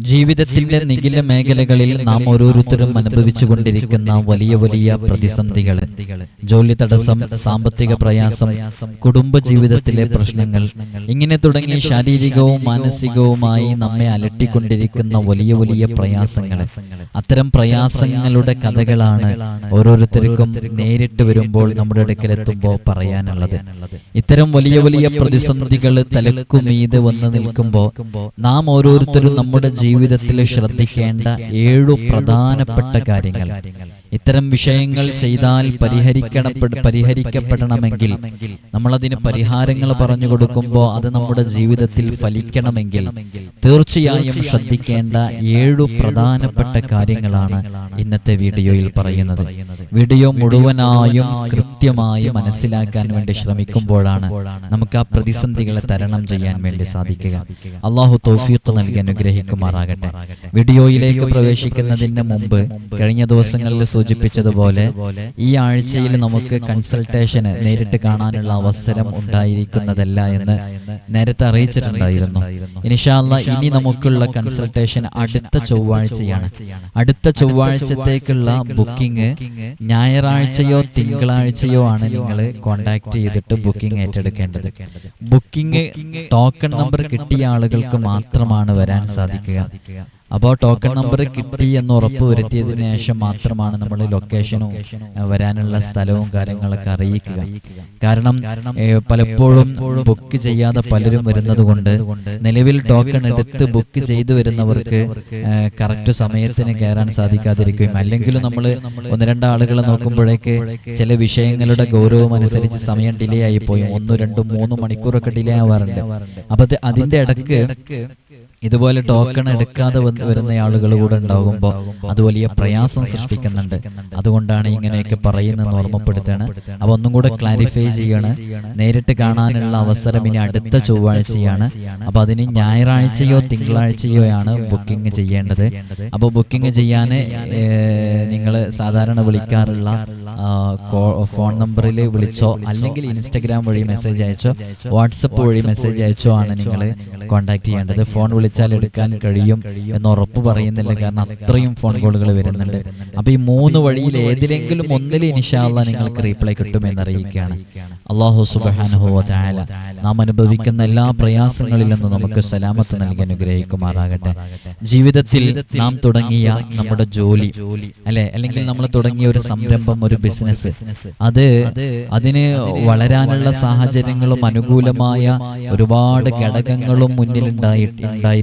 ജീവിതത്തിന്റെ നിഖില മേഖലകളിൽ നാം ഓരോരുത്തരും അനുഭവിച്ചു കൊണ്ടിരിക്കുന്ന വലിയ വലിയ പ്രതിസന്ധികൾ. ജോലി തടസ്സം സാമ്പത്തിക പ്രയാസം കുടുംബ ജീവിതത്തിലെ പ്രശ്നങ്ങൾ. ഇങ്ങനെ തുടങ്ങി ശാരീരികവും മാനസികവുമായി നമ്മെ അലട്ടിക്കൊണ്ടിരിക്കുന്ന വലിയ വലിയ പ്രയാസങ്ങൾ. അത്തരം പ്രയാസങ്ങളുടെ കഥകളാണ് ഓരോരുത്തർക്കും നേരിട്ട് വരുമ്പോൾ നമ്മുടെ അടുക്കലെത്തുമ്പോൾ പറയാനുള്ളത്. ഇത്തരം വലിയ വലിയ പ്രതിസന്ധികൾ തലക്കുമീതെ വന്ന് നിൽക്കുമ്പോൾ നാം ഓരോരുത്തരും നമ്മുടെ ജീവിതത്തിൽ ശ്രദ്ധിക്കേണ്ട ഏഴു പ്രധാനപ്പെട്ട കാര്യങ്ങൾ. ഇത്തരം വിഷയങ്ങൾ ചെയ്താൽ പരിഹരിക്കണപ്പെ പരിഹരിക്കപ്പെടണമെങ്കിൽ നമ്മളതിന് പരിഹാരങ്ങൾ പറഞ്ഞു കൊടുക്കുമ്പോൾ അത് നമ്മുടെ ജീവിതത്തിൽ ഫലിക്കണമെങ്കിൽ തീർച്ചയായും ശ്രദ്ധിക്കേണ്ട ഏഴു പ്രധാനപ്പെട്ട കാര്യങ്ങളാണ് ഇന്നത്തെ വീഡിയോയിൽ പറയുന്നത്. വീഡിയോ മുഴുവനായും കൃത്യമായി മനസ്സിലാക്കാൻ വേണ്ടി ശ്രമിക്കുമ്പോഴാണ് നമുക്ക് ആ പ്രതിസന്ധികളെ തരണം ചെയ്യാൻ വേണ്ടി സാധിക്കുക. അള്ളാഹു തൗഫീഖ് നൽകി അനുഗ്രഹിക്കുമാറാകട്ടെ. വീഡിയോയിലേക്ക് പ്രവേശിക്കുന്നതിന് മുമ്പ് കഴിഞ്ഞ ദിവസങ്ങളിൽ സൂചിപ്പിച്ചതുപോലെ ഈ ആഴ്ചയിൽ നമുക്ക് കൺസൾട്ടേഷന് നേരിട്ട് കാണാനുള്ള അവസരം ഉണ്ടായിരിക്കുന്നതല്ല എന്ന് നേരത്തെ അറിയിച്ചിട്ടുണ്ടായിരുന്നു. ഇനിഷാല്ല ഇനി നമുക്കുള്ള കൺസൾട്ടേഷൻ അടുത്ത ചൊവ്വാഴ്ചയാണ്. അടുത്ത ചൊവ്വാഴ്ചത്തേക്കുള്ള ബുക്കിംഗ് ഞായറാഴ്ചയോ തിങ്കളാഴ്ചയോ ആണ് നിങ്ങൾ കോണ്ടാക്ട് ചെയ്തിട്ട് ബുക്കിംഗ് ഏറ്റെടുക്കേണ്ടത്. ബുക്കിംഗ് ടോക്കൺ നമ്പർ കിട്ടിയ ആളുകൾക്ക് മാത്രമാണ് വരാൻ സാധിക്കുക. അപ്പോൾ ടോക്കൺ നമ്പർ കിട്ടി എന്ന് ഉറപ്പ് വരുത്തിയതിന് ശേഷം മാത്രമാണ് നമ്മൾ ലൊക്കേഷനും വരാനുള്ള സ്ഥലവും കാര്യങ്ങളൊക്കെ അറിയിക്കുക. കാരണം പലപ്പോഴും ബുക്ക് ചെയ്യാതെ പലരും വരുന്നത് കൊണ്ട് നിലവിൽ ടോക്കൺ എടുത്ത് ബുക്ക് ചെയ്തു വരുന്നവർക്ക് കറക്റ്റ് സമയത്തിന് കയറാൻ സാധിക്കാതിരിക്കുകയും അല്ലെങ്കിൽ നമ്മൾ ഒന്ന് രണ്ട് ആളുകളെ നോക്കുമ്പോഴേക്ക് ചില വിഷയങ്ങളുടെ ഗൗരവം അനുസരിച്ച് സമയം ഡിലേ ആയി പോയി ഒന്നും രണ്ടും മൂന്നും മണിക്കൂറൊക്കെ ഡിലേ ആവാറുണ്ട്. അപ്പൊ അതിന്റെ ഇടയ്ക്ക് ഇതുപോലെ ടോക്കൺ എടുക്കാതെ വരുന്ന ആളുകൾ കൂടെ ഉണ്ടാകുമ്പോൾ അത് വലിയ പ്രയാസം സൃഷ്ടിക്കുന്നുണ്ട്. അതുകൊണ്ടാണ് ഇങ്ങനെയൊക്കെ പറയുന്നതെന്ന് ഓർമ്മപ്പെടുത്തുകയാണ്. അപ്പോൾ ഒന്നും കൂടെ ക്ലാരിഫൈ ചെയ്യാണ്. നേരിട്ട് കാണാനുള്ള അവസരം ഇനി അടുത്ത ചൊവ്വാഴ്ചയാണ്. അപ്പോൾ അതിന് ഞായറാഴ്ചയോ തിങ്കളാഴ്ചയോ ആണ് ബുക്കിംഗ് ചെയ്യേണ്ടത്. അപ്പോൾ ബുക്കിംഗ് ചെയ്യാൻ നിങ്ങൾ സാധാരണ വിളിക്കാറുള്ള ഫോൺ നമ്പറിൽ വിളിച്ചോ അല്ലെങ്കിൽ ഇൻസ്റ്റഗ്രാം വഴി മെസ്സേജ് അയച്ചോ? വാട്സപ്പ് വഴി മെസ്സേജ് അയച്ചോ ആണ് നിങ്ങൾ കോൺടാക്ട് ചെയ്യേണ്ടത്. ഫോൺ വിളിച്ചാൽ എടുക്കാൻ കഴിയും എന്ന് ഉറപ്പ് പറയുന്നില്ല. കാരണം അത്രയും ഫോൺ കോളുകൾ വരുന്നുണ്ട്. അപ്പൊ ഈ മൂന്ന് വഴിയിൽ ഏതിലെങ്കിലും ഒന്നിൽ ഇനിഷാല്ല നിങ്ങൾക്ക് റീപ്ലൈ കിട്ടുമെന്ന് അറിയിക്കുകയാണ്. അള്ളാഹു സുബാനുഹോ നാം അനുഭവിക്കുന്ന എല്ലാ പ്രയാസങ്ങളിൽ നിന്നും നമുക്ക് സലാമത്ത് നൽകി അനുഗ്രഹിക്കുമാറാകട്ടെ. ജീവിതത്തിൽ നാം തുടങ്ങിയ നമ്മുടെ ജോലി അല്ലെ? അല്ലെങ്കിൽ നമ്മൾ തുടങ്ങിയ ഒരു സംരംഭം ഒരു ബിസിനസ് അത് അതിന് വളരാനുള്ള സാഹചര്യങ്ങളും അനുകൂലമായ ഒരുപാട് ഘടകങ്ങളും മുന്നിലുണ്ടായി.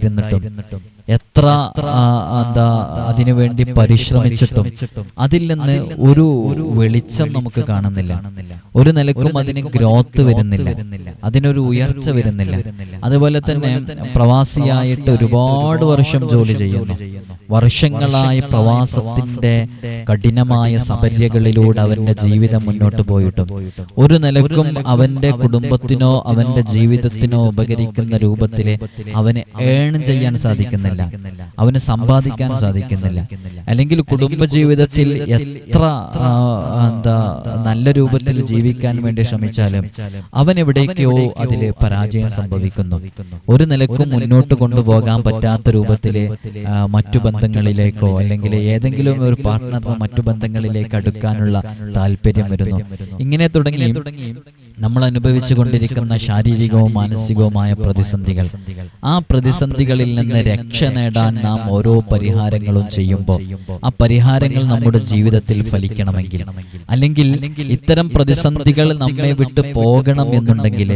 ഉണ്ടായിരുന്നിട്ടും. എത്ര എന്താ അതിനുവേണ്ടി പരിശ്രമിച്ചിട്ടും അതിൽ നിന്ന് ഒരു വെളിച്ചം നമുക്ക് കാണുന്നില്ല. ഒരു നിലക്കും അതിന് ഗ്രോത്ത് വരുന്നില്ല. അതിനൊരു ഉയർച്ച വരുന്നില്ല. അതുപോലെ തന്നെ പ്രവാസിയായിട്ട് ഒരുപാട് വർഷം ജോലി ചെയ്യുന്നു. വർഷങ്ങളായി പ്രവാസത്തിന്റെ കഠിനമായ സബല്യകളിലൂടെ അവന്റെ ജീവിതം മുന്നോട്ട് പോയിട്ടും ഒരു നിലക്കും അവന്റെ കുടുംബത്തിനോ അവന്റെ ജീവിതത്തിനോ ഉപകരിക്കുന്ന രൂപത്തിൽ അവന് ഏൺ ചെയ്യാൻ സാധിക്കുന്നില്ല. അവന് സമ്പാദിക്കാൻ സാധിക്കുന്നില്ല. അല്ലെങ്കിൽ കുടുംബജീവിതത്തിൽ എത്ര എന്താ നല്ല രൂപത്തിൽ ജീവിക്കാൻ വേണ്ടി ശ്രമിച്ചാലും അവൻ എവിടേക്കോ അതിൽ പരാജയം സംഭവിക്കുന്നു. ഒരു നിലക്കും മുന്നോട്ട് കൊണ്ടുപോകാൻ പറ്റാത്ത രൂപത്തിൽ മറ്റു ബന്ധങ്ങളിലേക്കോ അല്ലെങ്കിൽ ഏതെങ്കിലും ഒരു പാർട്ട്ണറിന് മറ്റു ബന്ധങ്ങളിലേക്ക് അടുക്കാനുള്ള താല്പര്യം വരുന്നു. ഇങ്ങനെ തുടങ്ങി. നമ്മൾ അനുഭവിച്ചു കൊണ്ടിരിക്കുന്ന ശാരീരികവും മാനസികവുമായ പ്രതിസന്ധികൾ. ആ പ്രതിസന്ധികളിൽ നിന്ന് രക്ഷ നേടാൻ നാം ഓരോ പരിഹാരങ്ങളും ചെയ്യുമ്പോൾ ആ പരിഹാരങ്ങൾ നമ്മുടെ ജീവിതത്തിൽ ഫലിക്കണമെങ്കിൽ അല്ലെങ്കിൽ ഇത്തരം പ്രതിസന്ധികൾ നമ്മെ വിട്ട് പോകണം എന്നുണ്ടെങ്കിൽ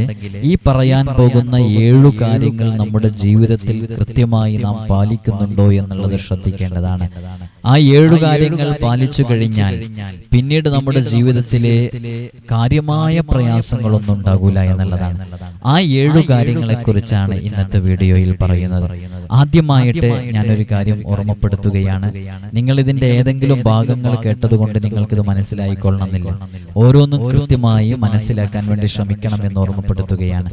ഈ പറയാൻ പോകുന്ന ഏഴു കാര്യങ്ങൾ നമ്മുടെ ജീവിതത്തിൽ കൃത്യമായി നാം പാലിക്കുന്നുണ്ടോ എന്നുള്ളത് ശ്രദ്ധിക്കേണ്ടതാണ്. ആ ഏഴു കാര്യങ്ങൾ പാലിച്ചു കഴിഞ്ഞാൽ പിന്നീട് നമ്മുടെ ജീവിതത്തിലെ കാര്യമായ പ്രയാസങ്ങളൊന്നും ഉണ്ടാകൂല എന്നുള്ളതാണ്. ആ ഏഴു കാര്യങ്ങളെക്കുറിച്ചാണ് ഇന്നത്തെ വീഡിയോയിൽ പറയുന്നത്. ആദ്യമായിട്ട് ഞാനൊരു കാര്യം ഓർമ്മപ്പെടുത്തുകയാണ്. നിങ്ങൾ ഇതിന്റെ ഏതെങ്കിലും ഭാഗങ്ങൾ കേട്ടതുകൊണ്ട് നിങ്ങൾക്കിത് മനസ്സിലായിക്കൊള്ളണമെന്നില്ല. ഓരോന്നും കൃത്യമായി മനസ്സിലാക്കാൻ വേണ്ടി ശ്രമിക്കണം എന്ന് ഓർമ്മപ്പെടുത്തുകയാണ്.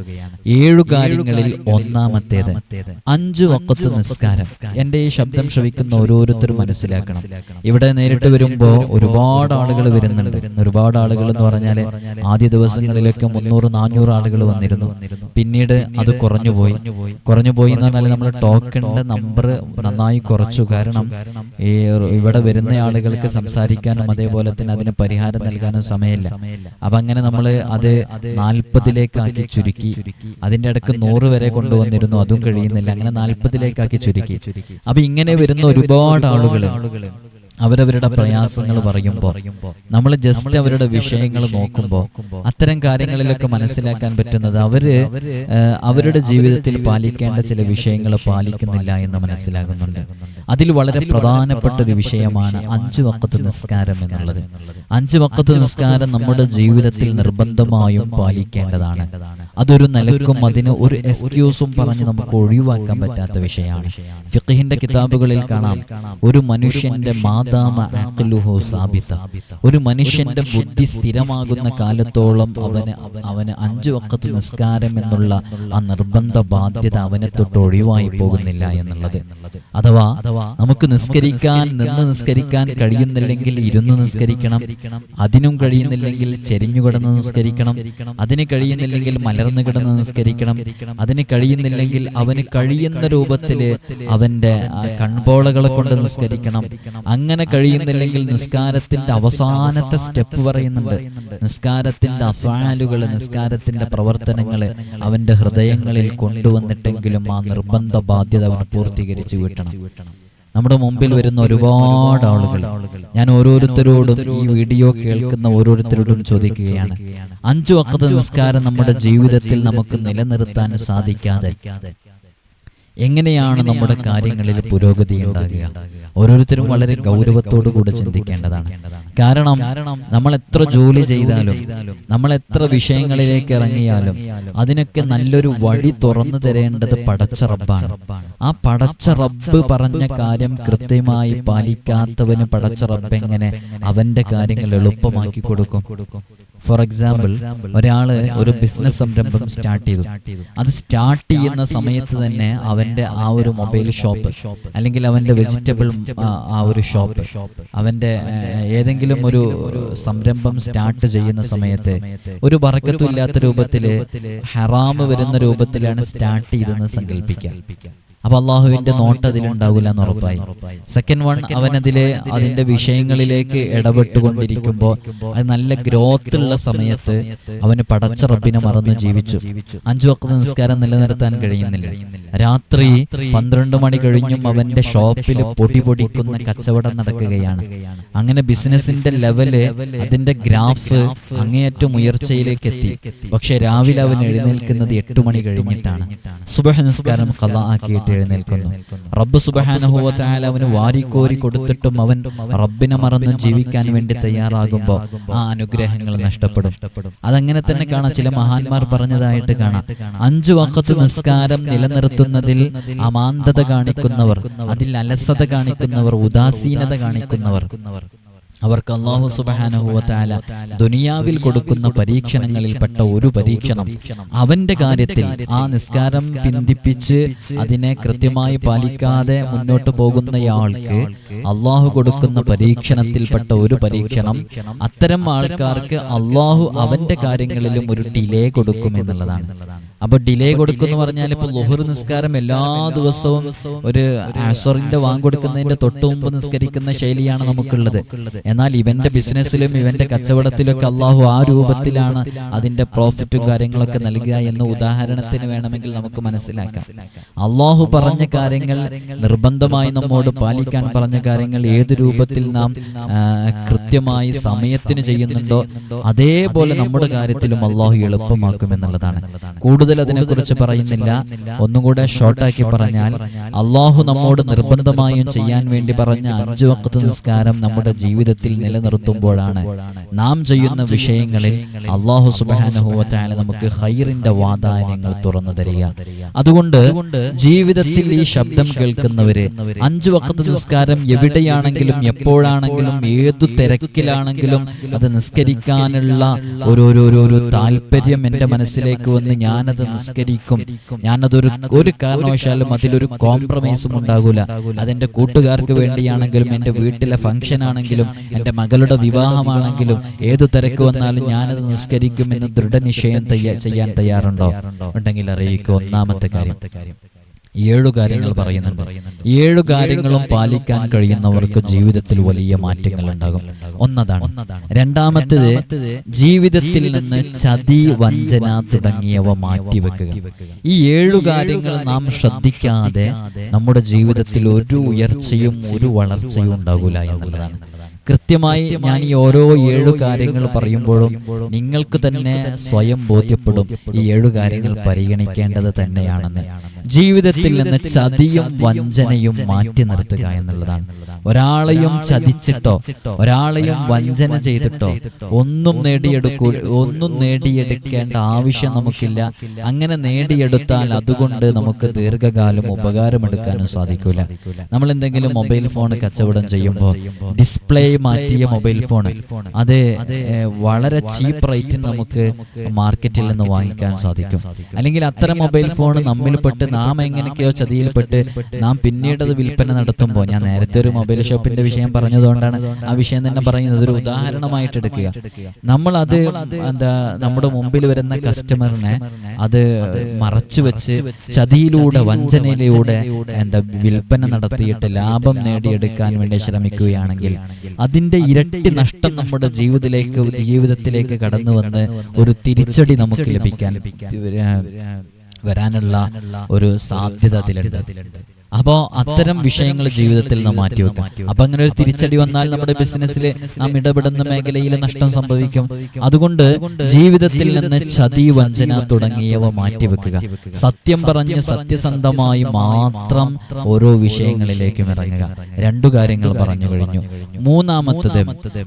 ഏഴു കാര്യങ്ങളിൽ ഒന്നാമത്തേത്. അഞ്ചു വക്കത്ത് നിസ്കാരം. എന്റെ ഈ ശബ്ദം ശ്രവിക്കുന്ന ഓരോരുത്തരും മനസ്സിലാക്കുക മനസ്സിലാക്കണം. ഇവിടെ നേരിട്ട് വരുമ്പോൾ ഒരുപാട് ആളുകൾ വരുന്നുണ്ട്. ഒരുപാട് ആളുകൾ എന്ന് പറഞ്ഞാൽ ആദ്യ ദിവസങ്ങളിലൊക്കെ മുന്നൂറ് നാനൂറ് ആളുകൾ വന്നിരുന്നു. പിന്നീട് അത് കുറഞ്ഞു പോയി. കുറഞ്ഞു പോയി. എന്ന് പറഞ്ഞാൽ നമ്മൾ ടോക്കണിന്റെ നമ്പർ നന്നായി കുറച്ചു കാരണം ഈ ഇവിടെ വരുന്ന ആളുകൾക്ക് സംസാരിക്കാനും അതേപോലെ തന്നെ അതിന് പരിഹാരം നൽകാനും സമയമില്ല. അപ്പൊ അങ്ങനെ നമ്മൾ അത് നാൽപ്പതിലേക്കാക്കി ചുരുക്കി. അതിന്റെ ഇടയ്ക്ക് നൂറ് വരെ കൊണ്ടുവന്നിരുന്നു. അതും കഴിയുന്നില്ല. അങ്ങനെ നാൽപ്പതിലേക്കാക്കി ചുരുക്കി. അപ്പൊ ഇങ്ങനെ വരുന്ന ഒരുപാട് ആളുകൾ ആളുകളെ അവരവരുടെ പ്രയാസങ്ങൾ പറയുമ്പോൾ നമ്മൾ ജസ്റ്റ് അവരുടെ വിഷയങ്ങൾ നോക്കുമ്പോൾ അത്തരം കാര്യങ്ങളിലൊക്കെ മനസ്സിലാക്കാൻ പറ്റുന്നത് അവർ അവരുടെ ജീവിതത്തിൽ പാലിക്കേണ്ട ചില വിഷയങ്ങൾ പാലിക്കുന്നില്ല എന്ന് മനസ്സിലാകുന്നുണ്ട് അതിൽ വളരെ പ്രധാനപ്പെട്ട ഒരു വിഷയമാണ് അഞ്ചു വക്കത്ത് നിസ്കാരം എന്നുള്ളത്. അഞ്ചു വക്കത്ത് നിസ്കാരം നമ്മുടെ ജീവിതത്തിൽ നിർബന്ധമായും പാലിക്കേണ്ടതാണ്. അതൊരു നിലക്കും അതിന് ഒരു എക്സ്ക്യൂസും പറഞ്ഞ് നമുക്ക് ഒഴിവാക്കാൻ പറ്റാത്ത വിഷയമാണ്. ഫിഖഹിന്റെ കിതാബുകളിൽ കാണാം. ഒരു മനുഷ്യന്റെ സാബിത ഒരു മനുഷ്യന്റെ ബുദ്ധി സ്ഥിരമാകുന്ന കാലത്തോളം അവന് അവന് അഞ്ചു വക്കത്ത് നിസ്കാരം എന്നുള്ള ആ നിർബന്ധ ബാധ്യത അവനെ തൊട്ട് ഒഴിവായി പോകുന്നില്ല എന്നുള്ളത്. അഥവാ നമുക്ക് നിസ്കരിക്കാൻ നിന്ന് നിസ്കരിക്കാൻ കഴിയുന്നില്ലെങ്കിൽ ഇരുന്ന് നിസ്കരിക്കണം അതിനും കഴിയുന്നില്ലെങ്കിൽ ചെരിഞ്ഞു കിടന്ന് നിസ്കരിക്കണം അതിന് കഴിയുന്നില്ലെങ്കിൽ മലർന്നു കിടന്ന് നിസ്കരിക്കണം അതിന് കഴിയുന്നില്ലെങ്കിൽ അവന് കഴിയുന്ന രൂപത്തിൽ അവന്റെ കൺപോളകളെ കൊണ്ട് നിസ്കരിക്കണം. അങ്ങനെ കഴിയുന്നില്ലെങ്കിൽ നിസ്കാരത്തിന്റെ അവസാനത്തെ സ്റ്റെപ്പ് പറയുന്നുണ്ട്. നിസ്കാരത്തിന്റെ അഫാലുകൾ നിസ്കാരത്തിന്റെ പ്രവർത്തനങ്ങൾ അവന്റെ ഹൃദയങ്ങളിൽ കൊണ്ടുവന്നിട്ടെങ്കിലും ആ നിർബന്ധ ബാധ്യത അവൻ പൂർത്തീകരിച്ചു വിട്ടണം. നമ്മുടെ മുമ്പിൽ വരുന്ന ഒരുപാട് ആളുകൾ. ഞാൻ ഓരോരുത്തരോടും ഈ വീഡിയോ കേൾക്കുന്ന ഓരോരുത്തരോടും ചോദിക്കുകയാണ്. അഞ്ചു വക്കത്ത് നിസ്കാരം നമ്മുടെ ജീവിതത്തിൽ നമുക്ക് നിലനിർത്താൻ സാധിക്കാതെ എങ്ങനെയാണ് നമ്മുടെ കാര്യങ്ങളിൽ പുരോഗതി ഉണ്ടാകുക? ഓരോരുത്തരും വളരെ ഗൗരവത്തോടു കൂടെ ചിന്തിക്കേണ്ടതാണ്. കാരണം നമ്മൾ എത്ര ജോലി ചെയ്താലും നമ്മൾ എത്ര വിഷയങ്ങളിലേക്ക് ഇറങ്ങിയാലും അതിനൊക്കെ നല്ലൊരു വഴി തുറന്നു തരേണ്ടത് പടച്ച റബ്ബാണ് ആ പടച്ച റബ്ബ് പറഞ്ഞ കാര്യം കൃത്യമായി പാലിക്കാത്തവന് പടച്ച റബ്ബ് എങ്ങനെ അവന്റെ കാര്യങ്ങൾ എളുപ്പമാക്കി കൊടുക്കും. ഫോർ എക്സാമ്പിൾ ഒരാൾ ഒരു ബിസിനസ് സംരംഭം സ്റ്റാർട്ട് ചെയ്തു. അത് സ്റ്റാർട്ട് ചെയ്യുന്ന സമയത്ത് തന്നെ അവന്റെ ആ ഒരു മൊബൈൽ ഷോപ്പ് അല്ലെങ്കിൽ അവന്റെ വെജിറ്റബിൾ ആ ഒരു ഷോപ്പ് അവന്റെ ഏതെങ്കിലും ഒരു സംരംഭം സ്റ്റാർട്ട് ചെയ്യുന്ന സമയത്ത് ഒരു ബറക്കത്തും രൂപത്തിൽ ഹറാമ് വരുന്ന രൂപത്തിലാണ് സ്റ്റാർട്ട് ചെയ്തെന്ന് സങ്കല്പിക്കുക അപ്പൊ അള്ളാഹുവിന്റെ നോട്ട് അതിലുണ്ടാവില്ല എന്ന് ഉറപ്പായി. സെക്കൻഡ് വൺ അവൻ അതിലെ അതിന്റെ വിഷയങ്ങളിലേക്ക് ഇടപെട്ടുകൊണ്ടിരിക്കുമ്പോൾ അത് നല്ല ഗ്രോത്ത് ഉള്ള സമയത്ത് അവന് പടച്ച റബ്ബിനെ മറന്നു ജീവിച്ചു. അഞ്ചു വക്ത നിസ്കാരം നിലനിർത്താൻ കഴിയുന്നില്ല. രാത്രി പന്ത്രണ്ട് മണി കഴിഞ്ഞും അവന്റെ ഷോപ്പിൽ പൊടി പൊടിക്കുന്ന കച്ചവടം നടക്കുകയാണ്. അങ്ങനെ ബിസിനസിന്റെ ലെവൽ അതിന്റെ ഗ്രാഫ് അങ്ങേയറ്റം ഉയർച്ചയിലേക്ക് എത്തി. പക്ഷെ രാവിലെ അവൻ എഴുന്നേൽക്കുന്നത് എട്ടു മണി കഴിഞ്ഞിട്ടാണ്. സുബഹ നിസ്കാരം കഥ ആക്കിയിട്ട് എഴുന്നേൽക്കുന്നു റബ്ബ് സുബഹാനുഭവത്തായാലും അവന് വാരിക്കോരി കൊടുത്തിട്ടും അവൻ റബ്ബിനെ മറന്ന് ജീവിക്കാൻ വേണ്ടി തയ്യാറാകുമ്പോൾ ആ അനുഗ്രഹങ്ങൾ നഷ്ടപ്പെടും. അതങ്ങനെ തന്നെ കാണാം. ചില മഹാന്മാർ പറഞ്ഞതായിട്ട് കാണാം. അഞ്ചു വക്കത്ത് നിസ്കാരം നിലനിർത്തുന്നതിൽ അമാന്തത കാണിക്കുന്നവർ അതിൽ അലസത കാണിക്കുന്നവർ ഉദാസീനത കാണിക്കുന്നവർ. അവർക്ക് അള്ളാഹു സുബാനഹുവത്താല ദുനിയാവിൽ കൊടുക്കുന്ന പരീക്ഷണങ്ങളിൽപ്പെട്ട ഒരു പരീക്ഷണം. അവന്റെ കാര്യത്തിൽ ആ നിസ്കാരം പിന്തിപ്പിച്ച് അതിനെ കൃത്യമായി പാലിക്കാതെ മുന്നോട്ട് പോകുന്നയാൾക്ക് അള്ളാഹു കൊടുക്കുന്ന പരീക്ഷണത്തിൽപ്പെട്ട ഒരു പരീക്ഷണം അത്തരം ആൾക്കാർക്ക് അള്ളാഹു അവന്റെ കാര്യങ്ങളിലും ഒരു ഡിലേ കൊടുക്കും എന്നുള്ളതാണ്. അപ്പൊ ഡിലേ കൊടുക്കുന്നു പറഞ്ഞാൽ ഇപ്പൊ ലോഹർ നിസ്കാരം എല്ലാ ദിവസവും ഒരു ആസറിന്റെ വാങ്ങ് കൊടുക്കുന്നതിന്റെ തൊട്ടു മുമ്പ് നിസ്കരിക്കുന്ന ശൈലിയാണ് നമുക്കുള്ളത്. എന്നാൽ ഇവന്റെ ബിസിനസ്സിലും ഇവന്റെ കച്ചവടത്തിലൊക്കെ അള്ളാഹു ആ രൂപത്തിലാണ് അതിന്റെ പ്രോഫിറ്റും കാര്യങ്ങളൊക്കെ നൽകുക എന്ന ഉദാഹരണത്തിന് വേണമെങ്കിൽ നമുക്ക് മനസ്സിലാക്കാം. അള്ളാഹു പറഞ്ഞ കാര്യങ്ങൾ നിർബന്ധമായി നമ്മോട് പാലിക്കാൻ പറഞ്ഞ കാര്യങ്ങൾ ഏത് രൂപത്തിൽ നാം കൃത്യമായി സമയത്തിന് ചെയ്യുന്നുണ്ടോ? അതേപോലെ നമ്മുടെ കാര്യത്തിലും അള്ളാഹു എളുപ്പമാക്കും എന്നുള്ളതാണ്. കൂടുതൽ അതിനെക്കുറിച്ച് പറയുന്നില്ല. ഒന്നും കൂടെ ഷോർട്ടാക്കി പറഞ്ഞാൽ അള്ളാഹു നമ്മോട് നിർബന്ധമായും ചെയ്യാൻ വേണ്ടി പറഞ്ഞ അഞ്ചു വക്കത്ത് നിസ്കാരം നമ്മുടെ ജീവിതത്തിൽ നിലനിർത്തുമ്പോഴാണ്. നാം ചെയ്യുന്ന വിഷയങ്ങളിൽ അള്ളാഹു സുബാനുഭവത്തായ നമുക്ക് ഹൈറിന്റെ വാതായനങ്ങൾ തുറന്നു തരിക. അതുകൊണ്ട് ജീവിതത്തിൽ ഈ ശബ്ദം കേൾക്കുന്നവര് അഞ്ചു വക്കത്ത് നിസ്കാരം എവിടെയാണെങ്കിലും എപ്പോഴാണെങ്കിലും ഏതു തിരക്കിലാണെങ്കിലും അത് നിസ്കരിക്കാനുള്ള ഒരു ഒരു ഒരു ഒരു താല്പര്യം എന്റെ മനസ്സിലേക്ക് വന്ന് ഞാനത് ഞാനത് നിസ്കരിക്കും. ഞാനതൊരു ഒരു കാരണവശാലും അതിലൊരു കോംപ്രമൈസും ഉണ്ടാകൂല. അതെന്റെ കൂട്ടുകാർക്ക് വേണ്ടിയാണെങ്കിലും എന്റെ വീട്ടിലെ ഫംഗ്ഷൻ ആണെങ്കിലും എന്റെ മകളുടെ വിവാഹമാണെങ്കിലും ഏതു തിരക്ക് വന്നാലും ഞാനത് നിസ്കരിക്കുമെന്ന് ദൃഢനിശ്ചയം ചെയ്യാൻ തയ്യാറുണ്ടോ? ഉണ്ടെങ്കിൽ അറിയിക്കുക ഒന്നാമത്തെ കാര്യം. ഏഴു കാര്യങ്ങൾ പറയുന്നുണ്ട്. ഏഴു കാര്യങ്ങളും പാലിക്കാൻ കഴിയുന്നവർക്ക് ജീവിതത്തിൽ വലിയ മാറ്റങ്ങൾ ഉണ്ടാകും. ഒന്നതാണ്. രണ്ടാമത്തേത് ജീവിതത്തിൽ നിന്ന് ചതി വഞ്ചന തുടങ്ങിയവ മാറ്റിവെക്കുക. ഈ ഏഴു കാര്യങ്ങൾ നാം ശ്രദ്ധിക്കാതെ നമ്മുടെ ജീവിതത്തിൽ ഒരു ഉയർച്ചയും ഒരു വളർച്ചയും ഉണ്ടാകില്ല എന്നുള്ളതാണ്. കൃത്യമായി ഞാൻ ഈ ഓരോ ഏഴു കാര്യങ്ങൾ പറയുമ്പോഴും നിങ്ങൾക്ക് തന്നെ സ്വയം ബോധ്യപ്പെടും ഈ ഏഴു കാര്യങ്ങൾ പരിഗണിക്കേണ്ടത് തന്നെയാണെന്ന്. ജീവിതത്തിൽ നിന്ന് ചതിയും വഞ്ചനയും മാറ്റി നിർത്തുക എന്നുള്ളതാണ്. ഒരാളെയും ചതിച്ചിട്ടോ ഒരാളെയും വഞ്ചന ചെയ്തിട്ടോ ഒന്നും നേടിയെടുക്കൂ ഒന്നും നേടിയെടുക്കേണ്ട ആവശ്യം നമുക്കില്ല. അങ്ങനെ നേടിയെടുത്താൽ അതുകൊണ്ട് നമുക്ക് ദീർഘകാലം ഉപകാരമെടുക്കാനും സാധിക്കില്ല നമ്മൾ എന്തെങ്കിലും മൊബൈൽ ഫോൺ കച്ചവടം ചെയ്യുമ്പോൾ ഡിസ്പ്ലേ മാറ്റിയ മൊബൈൽ ഫോൺ അത് വളരെ ചീപ്പ് റേറ്റിന് നമുക്ക് മാർക്കറ്റിൽ നിന്ന് വാങ്ങിക്കാൻ സാധിക്കും. അല്ലെങ്കിൽ അത്തരം മൊബൈൽ ഫോൺ നമ്മിൽപ്പെട്ട് നാം എങ്ങനെയൊക്കെയോ ചതിയിൽപ്പെട്ട് നാം പിന്നീട് അത് വിൽപ്പന നടത്തുമ്പോൾ ഞാൻ നേരത്തെ ഒരു മൊബൈൽ ഷോപ്പിന്റെ വിഷയം പറഞ്ഞതുകൊണ്ടാണ് ആ വിഷയം തന്നെ പറയുന്നത്. ഒരു ഉദാഹരണമായിട്ട് എടുക്കുക. നമ്മൾ അത് എന്താ നമ്മുടെ മുമ്പിൽ വരുന്ന കസ്റ്റമറിനെ അത് മറച്ചു വെച്ച് ചതിയിലൂടെ വഞ്ചനയിലൂടെ എന്താ വിൽപ്പന നടത്തിയിട്ട് ലാഭം നേടിയെടുക്കാൻ വേണ്ടി ശ്രമിക്കുകയാണെങ്കിൽ അതിന്റെ ഇരട്ടി നഷ്ടം നമ്മുടെ ജീവിതത്തിലേക്ക് ജീവിതത്തിലേക്ക് കടന്നു വന്ന് ഒരു തിരിച്ചടി നമുക്ക് ലഭിക്കാൻ വരാനുള്ള ഒരു സാധ്യത അതിലുണ്ട്. അപ്പോ അത്തരം വിഷയങ്ങൾ ജീവിതത്തിൽ നിന്ന് മാറ്റിവെക്കാം അപ്പൊ അങ്ങനെ ഒരു തിരിച്ചടി വന്നാൽ നമ്മുടെ ബിസിനസ്സിൽ നാം ഇടപെടുന്ന മേഖലയിൽ നഷ്ടം സംഭവിക്കും. അതുകൊണ്ട് ജീവിതത്തിൽ നിന്ന് ചതി വഞ്ചന തുടങ്ങിയവ മാറ്റിവെക്കുക സത്യം പറഞ്ഞ് സത്യസന്ധമായി മാത്രം ഓരോ വിഷയങ്ങളിലേക്കും ഇറങ്ങുക. രണ്ടു കാര്യങ്ങൾ പറഞ്ഞു കഴിഞ്ഞു. മൂന്നാമത്തത്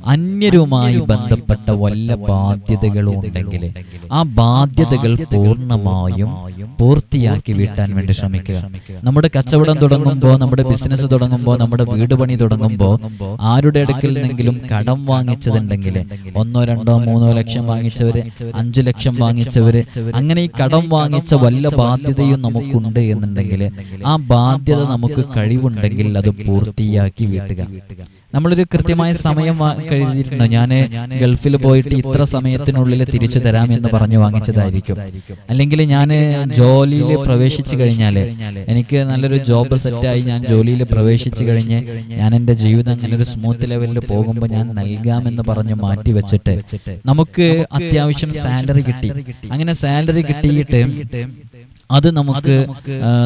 അന്യരുമായി ബന്ധപ്പെട്ട വല്ല ബാധ്യതകളും ഉണ്ടെങ്കിൽ ആ ബാധ്യതകൾ പൂർണമായും പൂർത്തിയാക്കി വീട്ടാൻ വേണ്ടി ശ്രമിക്കുക. നമ്മുടെ കച്ചവടം തുടങ്ങുമ്പോൾ നമ്മുടെ ബിസിനസ് തുടങ്ങുമ്പോൾ നമ്മുടെ വീട് പണി തുടങ്ങുമ്പോൾ ആരുടെ ഇടയ്ക്കിൽ നിന്നെങ്കിലും കടം വാങ്ങിച്ചതുണ്ടെങ്കിൽ ഒന്നോ രണ്ടോ മൂന്നോ ലക്ഷം വാങ്ങിച്ചവര് അഞ്ചു ലക്ഷം വാങ്ങിച്ചവര് അങ്ങനെ ഈ കടം വാങ്ങിച്ച വല്ല ബാധ്യതയും നമുക്കുണ്ട് എന്നുണ്ടെങ്കിൽ ആ ബാധ്യത നമുക്ക് കഴിവുണ്ടെങ്കിൽ അത് പൂർത്തിയാക്കി വീട്ടുക. നമ്മളൊരു കൃത്യമായ സമയം കഴിഞ്ഞിട്ടുണ്ടോ ഞാൻ ഗൾഫിൽ പോയിട്ട് ഇത്ര സമയത്തിനുള്ളിൽ തിരിച്ചു തരാം എന്ന് പറഞ്ഞു വാങ്ങിച്ചതായിരിക്കും. അല്ലെങ്കിൽ ഞാൻ ജോലിയിൽ പ്രവേശിച്ചു കഴിഞ്ഞാൽ എനിക്ക് നല്ലൊരു ജോബ് സെറ്റായി ഞാൻ ജോലിയിൽ പ്രവേശിച്ചു കഴിഞ്ഞ് ഞാൻ എന്റെ ജീവിതം അങ്ങനെ ഒരു സ്മൂത്ത് ലെവലിൽ പോകുമ്പോൾ ഞാൻ നൽകാമെന്ന് പറഞ്ഞ് മാറ്റി വെച്ചിട്ട് നമുക്ക് അത്യാവശ്യം സാലറി കിട്ടി. അങ്ങനെ സാലറി കിട്ടിയിട്ട് അത് നമുക്ക്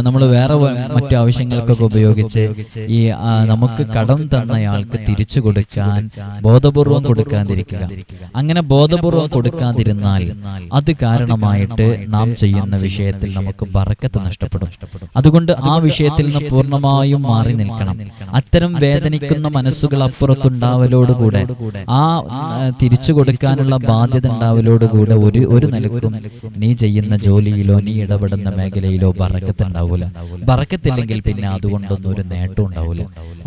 നമ്മൾ വേറെ മറ്റു ആവശ്യങ്ങൾക്കൊക്കെ ഉപയോഗിച്ച് ഈ നമുക്ക് കടം തന്നയാൾക്ക് തിരിച്ചു കൊടുക്കാൻ ബോധപൂർവം കൊടുക്കാതിരിക്കുക. അങ്ങനെ ബോധപൂർവം കൊടുക്കാതിരുന്നാൽ അത് കാരണമായിട്ട് നാം ചെയ്യുന്ന വിഷയത്തിൽ നമുക്ക് ബറക്കത്ത് നഷ്ടപ്പെടും. അതുകൊണ്ട് ആ വിഷയത്തിൽ നിന്ന് പൂർണമായും മാറി നിൽക്കണം. അത്തരം വേദനിക്കുന്ന മനസ്സുകൾ അപ്പുറത്തുണ്ടാവലോടുകൂടെ ആ, തിരിച്ചു കൊടുക്കാനുള്ള ബാധ്യത ഉണ്ടാവലോടുകൂടെ ഒരു ഒരു നിലക്കും നീ ചെയ്യുന്ന ജോലിയിലോ നീ ഇടപെടുന്ന മേഖലയിലോ ബറക്കത്ത് ഉണ്ടാവൂല ബറക്കത്തില്ലെങ്കിൽ പിന്നെ അതുകൊണ്ടൊന്നും ഒരു നേട്ടം ഉണ്ടാവൂല.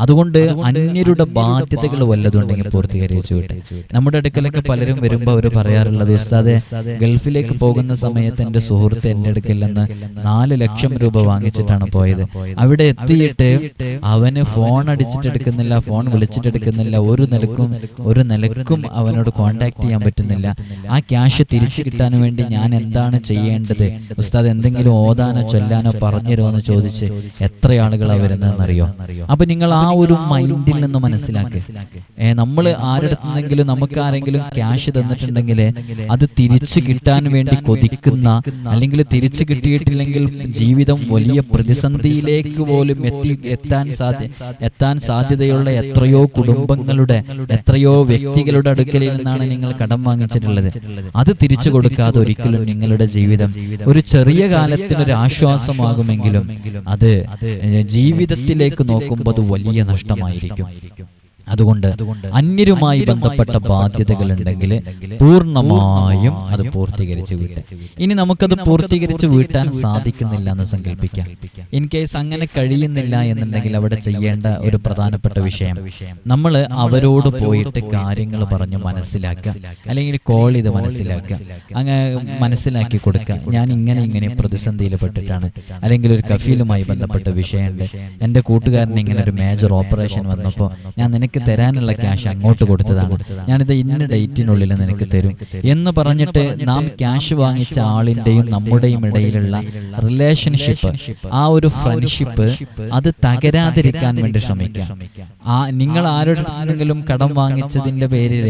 അതുകൊണ്ട് അന്യരുടെ ബാധ്യതകൾ വല്ലതുണ്ടെങ്കിൽ പൂർത്തീകരിച്ചു വിട്ടെ. നമ്മുടെ അടുക്കലൊക്കെ പലരും വരുമ്പോൾ അവർ പറയാറുള്ളത് ഉസ്താദെ ഗൾഫിലേക്ക് പോകുന്ന സമയത്ത് എന്റെ സുഹൃത്ത് എന്റെ അടുക്കൽ നിന്ന് നാല് ലക്ഷം രൂപ വാങ്ങിച്ചിട്ടാണ് പോയത്. അവിടെ എത്തിയിട്ട് അവന് ഫോൺ അടിച്ചിട്ടെടുക്കുന്നില്ല ഫോൺ വിളിച്ചിട്ടെടുക്കുന്നില്ല ഒരു നിലക്കും ഒരു നിലക്കും അവനോട് കോണ്ടാക്ട് ചെയ്യാൻ പറ്റുന്നില്ല. ആ ക്യാഷ് തിരിച്ചു കിട്ടാൻ വേണ്ടി ഞാൻ എന്താണ് ചെയ്യേണ്ടത്? ഉസ്താദ് എന്തെങ്കിലും ഓതാനോ ചൊല്ലാനോ പറഞ്ഞുതരുമോ എന്ന് ചോദിച്ച് എത്ര ആളുകളാ വരുന്നതെന്നറിയോ? അപ്പൊ നിങ്ങൾ ആ ഒരു മൈൻഡിൽ നിന്ന് മനസ്സിലാക്കുക നമ്മൾ ആരുടെ നമുക്ക് ആരെങ്കിലും ക്യാഷ് തന്നിട്ടുണ്ടെങ്കിൽ അത് തിരിച്ചു കിട്ടാൻ വേണ്ടി കൊതിക്കുന്ന അല്ലെങ്കിൽ തിരിച്ചു കിട്ടിയിട്ടില്ലെങ്കിൽ ജീവിതം വലിയ പ്രതിസന്ധിയിലേക്ക് പോലും എത്തി എത്താൻ സാധ്യ എത്താൻ സാധ്യതയുള്ള എത്രയോ കുടുംബങ്ങളുടെ എത്രയോ വ്യക്തികളുടെ അടുക്കലിൽ നിന്നാണ് നിങ്ങൾ കടം വാങ്ങിച്ചിട്ടുള്ളത്. അത് തിരിച്ചു കൊടുക്കാതെ ഒരിക്കലും നിങ്ങളുടെ ജീവിതം ഒരു ചെറിയ കാലത്തിനൊരു ആശ്വാസമാകുമെങ്കിലും അത് ജീവിതത്തിലേക്ക് നോക്കുമ്പോൾ അത് വലിയ നഷ്ടമായിരിക്കും. അതുകൊണ്ട് അന്യരുമായി ബന്ധപ്പെട്ട ബാധ്യതകൾ ഉണ്ടെങ്കിൽ പൂർണമായും അത് പൂർത്തീകരിച്ച് വീട്ടുക ഇനി നമുക്കത് പൂർത്തീകരിച്ച് വീട്ടാൻ സാധിക്കുന്നില്ല എന്ന് സങ്കല്പിക്കാം. ഇൻ കേസ് അങ്ങനെ കഴിയുന്നില്ല എന്നുണ്ടെങ്കിൽ അവിടെ ചെയ്യേണ്ട ഒരു പ്രധാനപ്പെട്ട വിഷയം നമ്മൾ അവരോട് പോയിട്ട് കാര്യങ്ങൾ പറഞ്ഞ് മനസ്സിലാക്കുക. അല്ലെങ്കിൽ കോൾ ചെയ്ത് മനസ്സിലാക്കുക. അങ്ങനെ മനസ്സിലാക്കി കൊടുക്കുക. ഞാൻ ഇങ്ങനെ ഇങ്ങനെ പ്രതിസന്ധിയിൽ പെട്ടിട്ടാണ്. അല്ലെങ്കിൽ ഒരു കഫീലുമായി ബന്ധപ്പെട്ട വിഷയമുണ്ട്. എന്റെ കൂട്ടുകാരന് ഇങ്ങനെ ഒരു മേജർ ഓപ്പറേഷൻ വന്നപ്പോൾ ഞാൻ നിനക്ക് തരാനുള്ള ക്യാഷ് അങ്ങോട്ട് കൊടുത്തതാണ്. ഞാനിത് ഇന്ന ഡേറ്റിനുള്ളിൽ നിനക്ക് തരും. എന്ന് പറഞ്ഞിട്ട് നാം ക്യാഷ് വാങ്ങിച്ച ആളിന്റെയും നമ്മുടെയും ഇടയിലുള്ള റിലേഷൻഷിപ്പ് ആ ഒരു ഫ്രണ്ട്ഷിപ്പ് അത് തകരാതിരിക്കാൻ വേണ്ടി ശ്രമിക്കാം. ആ നിങ്ങൾ ആരോടെങ്കിലും കടം വാങ്ങിച്ചതിന്റെ പേരിൽ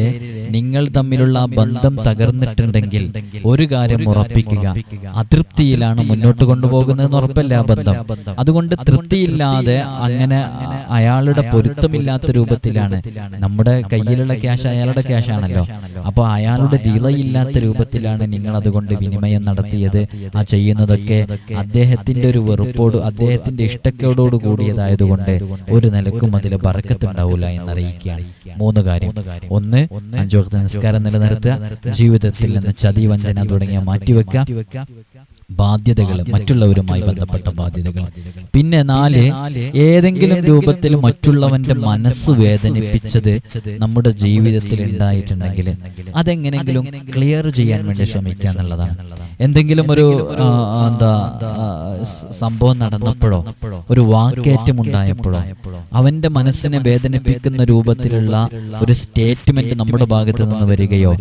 നിങ്ങൾ തമ്മിലുള്ള ബന്ധം തകർന്നിട്ടുണ്ടെങ്കിൽ ഒരു കാര്യം ഉറപ്പിക്കുക. അതൃപ്തിയിലാണ് മുന്നോട്ട് കൊണ്ടുപോകുന്നതെന്ന് ഉറപ്പല്ല ബന്ധം. അതുകൊണ്ട് തൃപ്തിയില്ലാതെ അങ്ങനെ അയാളുടെ പൊരുത്തമില്ലാത്ത രൂപത്തിലാണ്. നമ്മുടെ കയ്യിലുള്ള ക്യാഷ് അയാളുടെ ക്യാഷ് ആണല്ലോ അപ്പോൾ അയാളുടെ ദിളയില്ലാത്ത രൂപത്തിലാണ് നിങ്ങൾ അതുകൊണ്ട് വിനിമയം നടത്തിയത്. ആ ചെയ്യുന്നതൊക്കെ അദ്ദേഹത്തിന്റെ ഒരു വെറുപ്പോട് അദ്ദേഹത്തിന്റെ ഇഷ്ടക്കേടോട് കൂടിയതായതുകൊണ്ട് ഒരു നിലക്കും അതിൽ പറക്കത്തുണ്ടാവില്ല എന്നറിയിക്കുകയാണ്. മൂന്ന് കാര്യം. ഒന്ന് അഞ്ചു വക്ത നിസ്കാരം നിലനിർത്തുക. ജീവിതത്തിൽ നിന്ന് ചതി വഞ്ചന തുടങ്ങിയ മാറ്റിവെക്കുക. ബാധ്യതകൾ മറ്റുള്ളവരുമായി ബന്ധപ്പെട്ട ബാധ്യതകൾ. പിന്നെ നാല് ഏതെങ്കിലും രൂപത്തിൽ മറ്റുള്ളവന്റെ മനസ്സ് വേദനിപ്പിച്ചത് നമ്മുടെ ജീവിതത്തിൽ ഉണ്ടായിട്ടുണ്ടെങ്കിൽ അതെങ്ങനെങ്കിലും ക്ലിയർ ചെയ്യാൻ വേണ്ടി ശ്രമിക്കുക എന്നുള്ളതാണ്. എന്തെങ്കിലും ഒരു എന്താ സംഭവം നടന്നപ്പോഴോ ഒരു വാക്കേറ്റം ഉണ്ടായപ്പോഴോ അവന്റെ മനസ്സിനെ വേദനിപ്പിക്കുന്ന രൂപത്തിലുള്ള ഒരു സ്റ്റേറ്റ്മെന്റ് നമ്മുടെ ഭാഗത്ത് നിന്ന് വരികയോ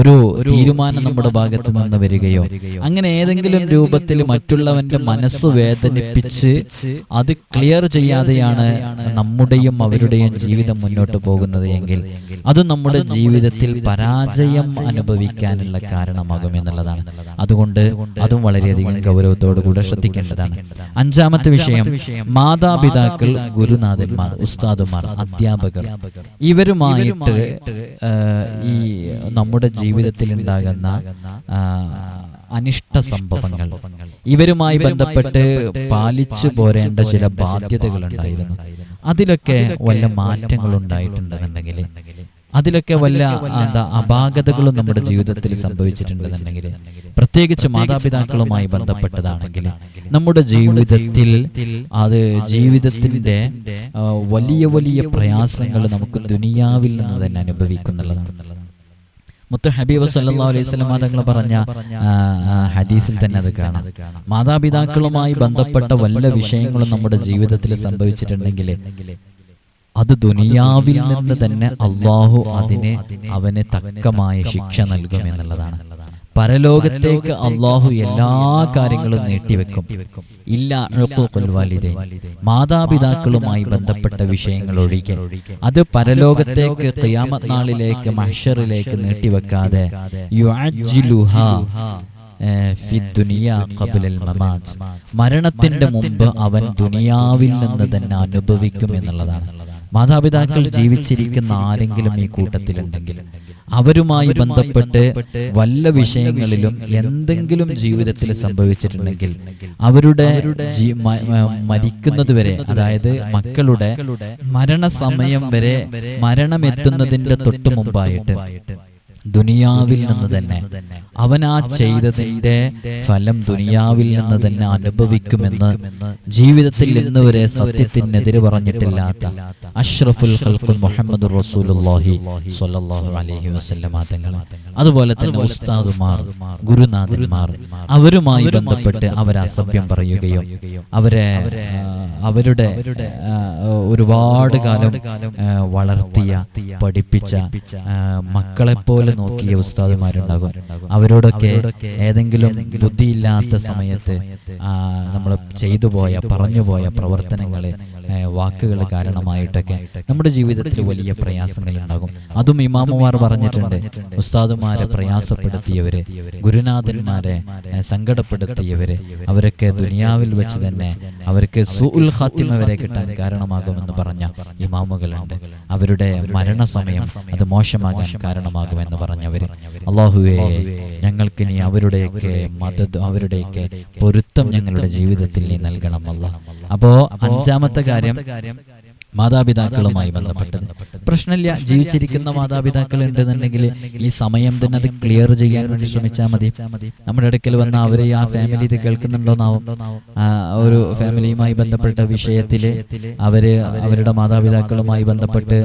ഒരു തീരുമാനം നമ്മുടെ ഭാഗത്ത് നിന്ന് വരികയോ അങ്ങനെ ഏതെങ്കിലും രൂപത്തിൽ മറ്റുള്ളവന്റെ മനസ്സ് വേദനിപ്പിച്ച് അത് ക്ലിയർ ചെയ്യാതെയാണ് നമ്മുടെയും അവരുടെയും ജീവിതം മുന്നോട്ട് പോകുന്നത് എങ്കിൽ അത് നമ്മുടെ ജീവിതത്തിൽ പരാജയം അനുഭവിക്കാനുള്ള കാരണമാകും എന്നുള്ളതാണ്. അതുകൊണ്ട് അതും വളരെയധികം ഗൗരവത്തോടു കൂടെ ശ്രദ്ധിക്കേണ്ടതാണ്. അഞ്ചാമത്തെ വിഷയം മാതാപിതാക്കൾ ഗുരുനാഥന്മാർ ഉസ്താദുമാർ അധ്യാപകർ. ഇവരുമായിട്ട് ഈ നമ്മുടെ ജീവിതത്തിൽ ഉണ്ടാകുന്ന അനിഷ്ട സംഭവങ്ങൾ. ഇവരുമായി ബന്ധപ്പെട്ട് പാലിച്ചു പോരേണ്ട ചില ബാധ്യതകൾ ഉണ്ടായിരുന്നു അതിലൊക്കെ വല്ല മാറ്റങ്ങൾ ഉണ്ടായിട്ടുണ്ടെന്നുണ്ടെങ്കിൽ അതിലൊക്കെ വല്ല എന്താ അപാകതകളും നമ്മുടെ ജീവിതത്തിൽ സംഭവിച്ചിട്ടുണ്ടെന്നുണ്ടെങ്കിൽ പ്രത്യേകിച്ച് മാതാപിതാക്കളുമായി ബന്ധപ്പെട്ടതാണെങ്കിൽ നമ്മുടെ ജീവിതത്തിൽ അത് ജീവിതത്തിന്റെ വലിയ വലിയ പ്രയാസങ്ങൾ നമുക്ക് ദുനിയാവിൽ നിന്ന് തന്നെ അനുഭവിക്കുന്നുള്ളതാണ്. മുത്ത ഹബീബ് സല്ലാ അലൈഹി സ്വലം തങ്ങൾ പറഞ്ഞ ഹദീസിൽ തന്നെ അത് കാണാം. മാതാപിതാക്കളുമായി ബന്ധപ്പെട്ട വല്ല വിഷയങ്ങളും നമ്മുടെ ജീവിതത്തിൽ സംഭവിച്ചിട്ടുണ്ടെങ്കിൽ അത് ദുനിയാവിൽ നിന്ന് തന്നെ അള്ളാഹു അതിനെ അവന് തക്കമായ ശിക്ഷ നൽകും എന്നുള്ളതാണ് പരലോകത്തേക്ക് അള്ളാഹു എല്ലാ കാര്യങ്ങളും നീട്ടിവെക്കും. ഇല്ല കൊൽവാലിതെ. മാതാപിതാക്കളുമായി ബന്ധപ്പെട്ട വിഷയങ്ങൾ ഒഴികെ. അത് പരലോകത്തേക്ക് ഖിയാമത്ത് നാളിലേക്ക് മഹ്ഷറിലേക്ക് നീട്ടിവെക്കാതെ. മരണത്തിന്റെ മുമ്പ് അവൻ ദുനിയാവിൽ നിന്ന് തന്നെ അനുഭവിക്കും എന്നുള്ളതാണ്. മാതാപിതാക്കൾ ജീവിച്ചിരിക്കുന്ന ആരെങ്കിലും ഈ കൂട്ടത്തിലുണ്ടെങ്കിൽ അവരുമായി ബന്ധപ്പെട്ട് വല്ല വിഷയങ്ങളിലും എന്തെങ്കിലും ജീവിതത്തിൽ സംഭവിച്ചിട്ടുണ്ടെങ്കിൽ അവരുടെ ജീ- മ- മ- മരിക്കുന്നത് വരെ അതായത് മക്കളുടെ മരണസമയം വരെ മരണമെത്തുന്നതിന്റെ തൊട്ടു മുമ്പായിട്ട് ദുനിയാവിൽ നിന്ന് തന്നെ. അവൻ ആ ചെയ്തതിന്റെ ഫലം ദുനിയാവിൽ നിന്ന് തന്നെ അനുഭവിക്കുമെന്ന് ജീവിതത്തിൽ ഇന്ന് വരെ സത്യത്തിനെതിരെ പറഞ്ഞിട്ടില്ലാത്ത അഷ്റഫുൽ ഖൽഖുൽ മുഹമ്മദ് റസൂലുള്ളാഹി സ്വല്ലല്ലാഹു അലൈഹി വസല്ലമ തങ്ങൾ അതുപോലെ തന്നെ ഉസ്താദുമാർ ഗുരുനാഥന്മാർ അവരുമായി ബന്ധപ്പെട്ട് അവരെ അസഭ്യം പറയുകയോ അവരെ അവരുടെ ഒരുപാട് കാലം വളർത്തിയ പഠിപ്പിച്ച മക്കളെ പോലെ നോക്കിയ ഉസ്താദുമാരുണ്ടാകും. അവരോടൊക്കെ ഏതെങ്കിലും ബുദ്ധിയില്ലാത്ത സമയത്ത് നമ്മൾ ചെയ്തു പോയ പറഞ്ഞുപോയ പ്രവർത്തനങ്ങളെ വാക്കുകൾ കാരണമായിട്ടൊക്കെ നമ്മുടെ ജീവിതത്തിൽ വലിയ പ്രയാസങ്ങൾ ഉണ്ടാകും അതും ഇമാമുമാർ പറഞ്ഞിട്ടുണ്ട്. ഉസ്താദുമാരെ പ്രയാസപ്പെടുത്തിയവര് ഗുരുനാഥന്മാരെ സങ്കടപ്പെടുത്തിയവര് അവരൊക്കെ ദുനിയാവിൽ വെച്ച് തന്നെ അവർക്ക് സുഉൽ ഖാത്തിമ വരെ കിട്ടാൻ കാരണമാകുമെന്ന് പറഞ്ഞ ഇമാമുകളുണ്ട്. അവരുടെ മരണസമയം അത് മോശമാകാൻ കാരണമാകുമെന്ന് പറഞ്ഞവര്. അള്ളാഹുവേ ഞങ്ങൾക്ക് നീ അവരുടെയൊക്കെ മത അവരുടെയൊക്കെ പൊരുത്തം ഞങ്ങളുടെ ജീവിതത്തിൽ നീ നൽകണം അല്ല അപ്പോ അഞ്ചാമത്തെ കാര്യം മാതാപിതാക്കളുമായി ബന്ധപ്പെട്ടത്. പ്രശ്നമില്ല ജീവിച്ചിരിക്കുന്ന മാതാപിതാക്കൾ ഉണ്ടെന്നുണ്ടെങ്കിൽ ഈ സമയം തന്നെ അത് ക്ലിയർ ചെയ്യാൻ വേണ്ടി ശ്രമിച്ചാൽ മതി. നമ്മുടെ അടുക്കൽ വന്ന അവരെ ആ ഫാമിലി ഇത് കേൾക്കുന്നുണ്ടോന്നാവും. ഒരു ഫാമിലിയുമായി ബന്ധപ്പെട്ട വിഷയത്തിൽ അവർ അവരുടെ മാതാപിതാക്കളുമായി ബന്ധപ്പെട്ട്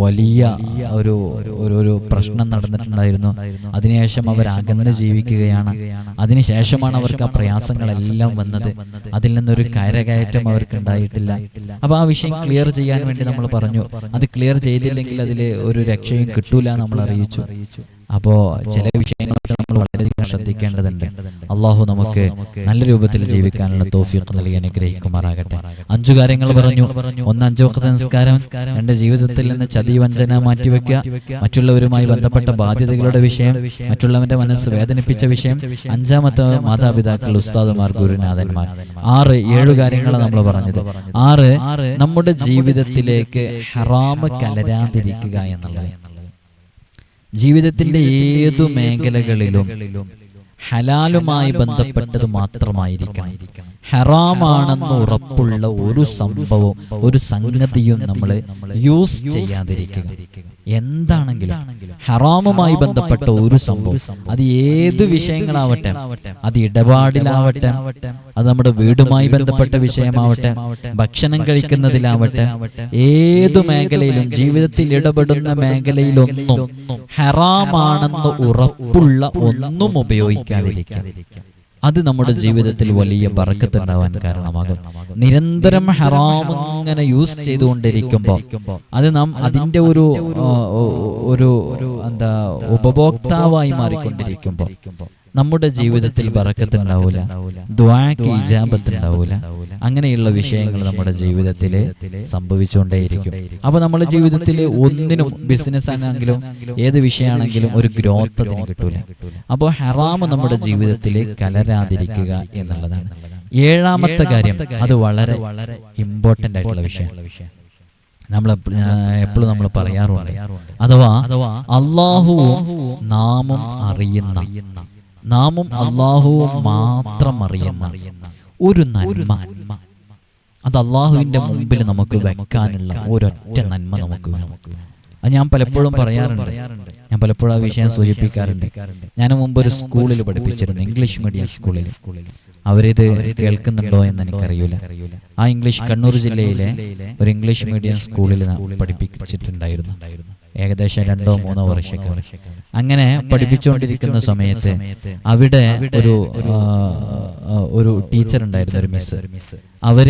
വലിയ ഒരു ഒരു ഒരു പ്രശ്നം നടന്നിട്ടുണ്ടായിരുന്നു. അതിനുശേഷം അവർ അകന്ന് ജീവിക്കുകയാണ്. അതിനുശേഷമാണ് അവർക്ക് ആ പ്രയാസങ്ങളെല്ലാം വന്നത്. അതിൽ നിന്നൊരു കരകയറ്റം അവർക്ക് ഉണ്ടായിട്ടില്ല. അപ്പൊ ആ വിഷയം ക്ലിയർ ചെയ്യാൻ വേണ്ടി നമ്മൾ പറഞ്ഞു. അത് ക്ലിയർ ചെയ്തില്ലെങ്കിൽ അതിൽ ഒരു രക്ഷയും കിട്ടൂല നമ്മൾ അറിയിച്ചു. അപ്പോ ചില വിഷയങ്ങളൊക്കെ നമ്മൾ വളരെയധികം ശ്രദ്ധിക്കേണ്ടതുണ്ട്. അള്ളാഹു നമുക്ക് നല്ല രൂപത്തിൽ ജീവിക്കാനുള്ള തോഫിയൊക്കെ നൽകി അനുഗ്രഹിക്കുമാറാകട്ടെ. അഞ്ചു കാര്യങ്ങൾ പറഞ്ഞു. ഒന്ന് അഞ്ചു വക്കത്തെ നിസ്കാരം. രണ്ട് ജീവിതത്തിൽ നിന്ന് ചതി വഞ്ചന മാറ്റിവെക്കുക. മറ്റുള്ളവരുമായി ബന്ധപ്പെട്ട ബാധ്യതകളുടെ വിഷയം. മറ്റുള്ളവന്റെ മനസ്സ് വേദനിപ്പിച്ച വിഷയം. അഞ്ചാമത്തെ മാതാപിതാക്കൾ ഉസ്താദുമാർ ഗുരുനാഥന്മാർ. ആറ് ഏഴ് കാര്യങ്ങൾ നമ്മൾ പറഞ്ഞത്. ആറ് നമ്മുടെ ജീവിതത്തിലേക്ക് ഹറാമ് കലരാതിരിക്കുക എന്നുള്ളത്. ജീവിതത്തിന്റെ ഏതു മേഖലകളിലും ഹലാലുമായി ബന്ധപ്പെട്ടത് മാത്രമായിരിക്കണം. ഹറാമാണെന്ന് ഉറപ്പുള്ള ഒരു സംഭവം ഒരു സംഗതിയും നമ്മൾ യൂസ് ചെയ്യാതിരിക്കുക. എന്താണെങ്കിലും ഹറാമുമായി ബന്ധപ്പെട്ട ഒരു സംഭവം അത് ഏത് വിഷയങ്ങളാവട്ടെ അത് ഇടപാടിലാവട്ടെ അത് നമ്മുടെ വീടുമായി ബന്ധപ്പെട്ട വിഷയമാവട്ടെ ഭക്ഷണം കഴിക്കുന്നതിലാവട്ടെ ഏതു മേഖലയിലും ജീവിതത്തിൽ ഇടപെടുന്ന മേഖലയിലൊന്നും ഹറാമാണെന്ന് ഉറപ്പുള്ള ഒന്നും ഉപയോഗിക്കാതിരിക്കുക. അത് നമ്മുടെ ജീവിതത്തിൽ വലിയ ബറക്കത്തുണ്ടാവാൻ കാരണമാകും. നിരന്തരം ഹറാം ഇങ്ങനെ യൂസ് ചെയ്തുകൊണ്ടിരിക്കുമ്പോൾ അത് നാം അതിന്റെ ഒരു ഒരു എന്താ ഉപഭോക്താവായി മാറിക്കൊണ്ടിരിക്കുമ്പോൾ നമ്മുടെ ജീവിതത്തിൽ ബറക്കത്തുണ്ടാവൂല ദ്വാക്ക് ഇജാബത്ത് ഉണ്ടാവൂല അങ്ങനെയുള്ള വിഷയങ്ങൾ നമ്മുടെ ജീവിതത്തിൽ സംഭവിച്ചുകൊണ്ടേയിരിക്കും. അപ്പൊ നമ്മുടെ ജീവിതത്തിൽ ഒന്നിനും ബിസിനസ് ആണെങ്കിലും ഏത് വിഷയമാണെങ്കിലും ഒരു ഗ്രോത്ത് അതിന് കിട്ടൂല. അപ്പോൾ ഹറാമ് നമ്മുടെ ജീവിതത്തിൽ കലരാതിരിക്കുക എന്നുള്ളതാണ്. ഏഴാമത്തെ കാര്യം അത് വളരെ ഇമ്പോർട്ടന്റ് ആയിട്ടുള്ള വിഷയം. നമ്മൾ എപ്പോഴും നമ്മൾ പറയാറുണ്ട്. അഥവാ അള്ളാഹുവും നാമം അറിയുന്ന നാമും അള്ളാഹുവും മാത്രം അറിയുന്ന ഒരു നന്മ. അത് അള്ളാഹുവിന്റെ മുമ്പിൽ നമുക്ക് വെക്കാനുള്ള ഒരൊറ്റ നന്മ നമുക്ക് വേണം. അത് ഞാൻ പലപ്പോഴും പറയാറുണ്ട്. ഞാൻ പലപ്പോഴും ആ വിഷയം സൂചിപ്പിക്കാറുണ്ട്. ഞാൻ മുമ്പ് ഒരു സ്കൂളിൽ പഠിപ്പിച്ചിരുന്നു. ഇംഗ്ലീഷ് മീഡിയം സ്കൂളിൽ. അവരിത് കേൾക്കുന്നുണ്ടോ എന്ന് എനിക്കറിയില്ല. ആ ഇംഗ്ലീഷ് കണ്ണൂർ ജില്ലയിലെ ഒരു ഇംഗ്ലീഷ് മീഡിയം സ്കൂളിൽ പഠിപ്പിച്ചിട്ടുണ്ടായിരുന്നു. ഏകദേശം രണ്ടോ മൂന്നോ വർഷക്കാർ അങ്ങനെ പഠിപ്പിച്ചുകൊണ്ടിരിക്കുന്ന സമയത്ത് അവിടെ ഒരു ഒരു ടീച്ചർ ഉണ്ടായിരുന്നു ഒരു മിസ് അവർ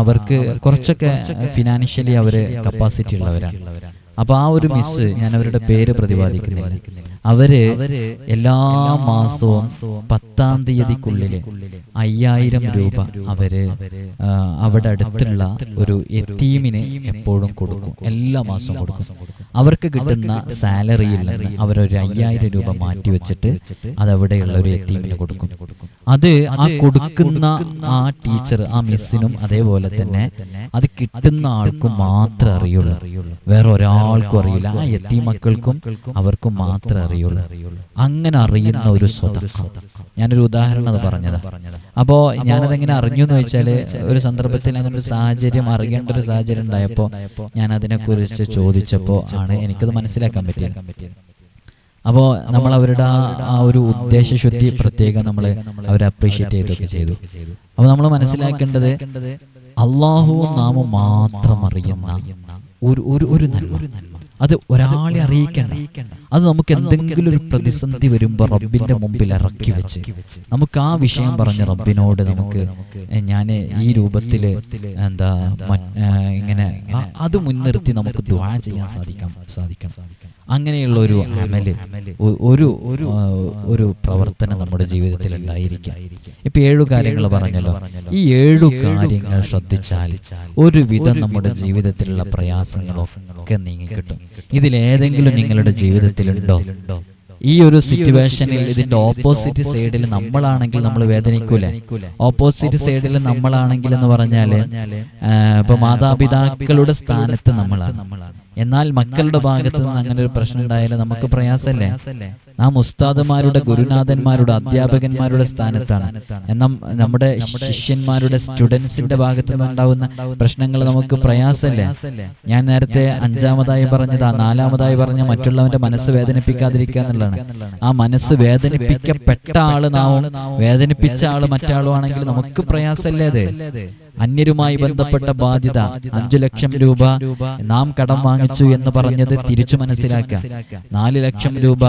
അവർക്ക് കുറച്ചൊക്കെ ഫിനാൻഷ്യലി അവർ കപ്പാസിറ്റി ഉള്ളവരാണ്. അപ്പൊ ആ ഒരു മിസ് ഞാൻ അവരുടെ പേര് പ്രതിപാദിക്കുന്നില്ല. അവർ എല്ലാ മാസവും പത്താം തീയതിക്കുള്ളിൽ അയ്യായിരം രൂപ അവർ അവിടെ അടുത്തുള്ള ഒരു എത്തീമിന് എപ്പോഴും കൊടുക്കും. എല്ലാ മാസവും കൊടുക്കും. അവർക്ക് കിട്ടുന്ന സാലറിയിൽ നിന്ന് അവരൊരു അയ്യായിരം രൂപ മാറ്റി വെച്ചിട്ട് അത് അവിടെയുള്ള ഒരു എത്തീമിന് കൊടുക്കും. അത് ആ കൊടുക്കുന്ന ആ ടീച്ചർ ആ മിസ്സിനും അതേപോലെ തന്നെ അത് കിട്ടുന്ന ആൾക്കും മാത്രമേ അറിയുള്ളൂ. വേറെ ഒരാൾക്കും അറിയില്ല. ആ എത്തി മക്കൾക്കും അവർക്കും മാത്രമേ അറിയുള്ളൂ. അങ്ങനെ അറിയുന്ന ഒരു സ്വതക്ക ഞാനൊരു ഉദാഹരണം അത് പറഞ്ഞതാ. അപ്പോ ഞാനതെങ്ങനെ അറിഞ്ഞു എന്ന് വെച്ചാൽ ഒരു സന്ദർഭത്തിൽ അങ്ങനെ ഒരു സാഹചര്യം അറിയേണ്ട ഒരു സാഹചര്യം ഉണ്ടായപ്പോ ഞാൻ അതിനെ കുറിച്ച് ചോദിച്ചപ്പോ ആണ് എനിക്കത് മനസ്സിലാക്കാൻ പറ്റിയത്. അപ്പോ നമ്മൾ അവരുടെ ആ ഒരു ഉദ്ദേശശുദ്ധി പ്രത്യേകം നമ്മൾ അവരെ അപ്രീഷിയേറ്റ് ചെയ്തൊക്കെ ചെയ്തു. അപ്പോൾ നമ്മൾ മനസ്സിലാക്കേണ്ടത് അള്ളാഹുവും നാമും മാത്രം അറിയുന്ന ഒരു ഒരു ഒരു നന്മ. അത് ഒരാളെ അറിയിക്കണ്ട. അത് നമുക്ക് എന്തെങ്കിലും ഒരു പ്രതിസന്ധി വരുമ്പോൾ റബ്ബിന്റെ മുമ്പിൽ ഇറക്കി വെച്ച്. നമുക്ക് ആ വിഷയം പറഞ്ഞ റബ്ബിനോട് നമുക്ക് ഞാൻ ഈ രൂപത്തിൽ എന്താ ഇങ്ങനെ അത് മുൻനിർത്തി നമുക്ക് ദ്വാ ചെയ്യാൻ സാധിക്കാം സാധിക്കണം അങ്ങനെയുള്ള ഒരു അമൽ ഒരു ഒരു പ്രവർത്തനം നമ്മുടെ ജീവിതത്തിൽ ഉണ്ടായിരിക്കും. ഇപ്പൊ ഏഴു കാര്യങ്ങൾ പറഞ്ഞല്ലോ. ഈ ഏഴു കാര്യങ്ങൾ ശ്രദ്ധിച്ചാൽ ഒരുവിധം നമ്മുടെ ജീവിതത്തിലുള്ള പ്രയാസങ്ങളൊക്കെ നീങ്ങിക്കിട്ടും. ഇതിലേതെങ്കിലും നിങ്ങളുടെ ജീവിതത്തിലുണ്ടോ ഈ ഒരു സിറ്റുവേഷനിൽ ഇതിന്റെ ഓപ്പോസിറ്റ് സൈഡിൽ നമ്മളാണെങ്കിൽ നമ്മൾ വേദനിക്കൂലേ? ഓപ്പോസിറ്റ് സൈഡിൽ നമ്മളാണെങ്കിൽ എന്ന് പറഞ്ഞാൽ ഇപ്പൊ മാതാപിതാക്കളുടെ സ്ഥാനത്ത് നമ്മളാണ്. എന്നാൽ മക്കളുടെ ഭാഗത്ത് നിന്ന് അങ്ങനെ ഒരു പ്രശ്നം ഉണ്ടായാലും നമുക്ക് പ്രയാസമല്ലേ? നാം ഉസ്താദുമാരുടെ ഗുരുനാഥന്മാരുടെ അധ്യാപകന്മാരുടെ സ്ഥാനത്താണ്. എന്നാൽ നമ്മുടെ ശിഷ്യന്മാരുടെ സ്റ്റുഡൻസിന്റെ ഭാഗത്ത് നിന്നുണ്ടാവുന്ന പ്രശ്നങ്ങൾ നമുക്ക് പ്രയാസമല്ലേ? ഞാൻ നേരത്തെ അഞ്ചാമതായി പറഞ്ഞതാ ആ നാലാമതായി പറഞ്ഞ മറ്റുള്ളവന്റെ മനസ്സ് വേദനിപ്പിക്കാതിരിക്കുക എന്നുള്ളതാണ്. ആ മനസ്സ് വേദനിപ്പിക്കപ്പെട്ട ആൾ നാവും വേദനിപ്പിച്ച ആൾ മറ്റാളും ആണെങ്കിൽ നമുക്ക് പ്രയാസമല്ലേ അത്? അന്യരുമായി ബന്ധപ്പെട്ട ബാധ്യത അഞ്ചു ലക്ഷം രൂപ നാം കടം വാങ്ങിച്ചു എന്ന് പറഞ്ഞത് തിരിച്ചു മനസ്സിലാക്കുക. നാല് ലക്ഷം രൂപ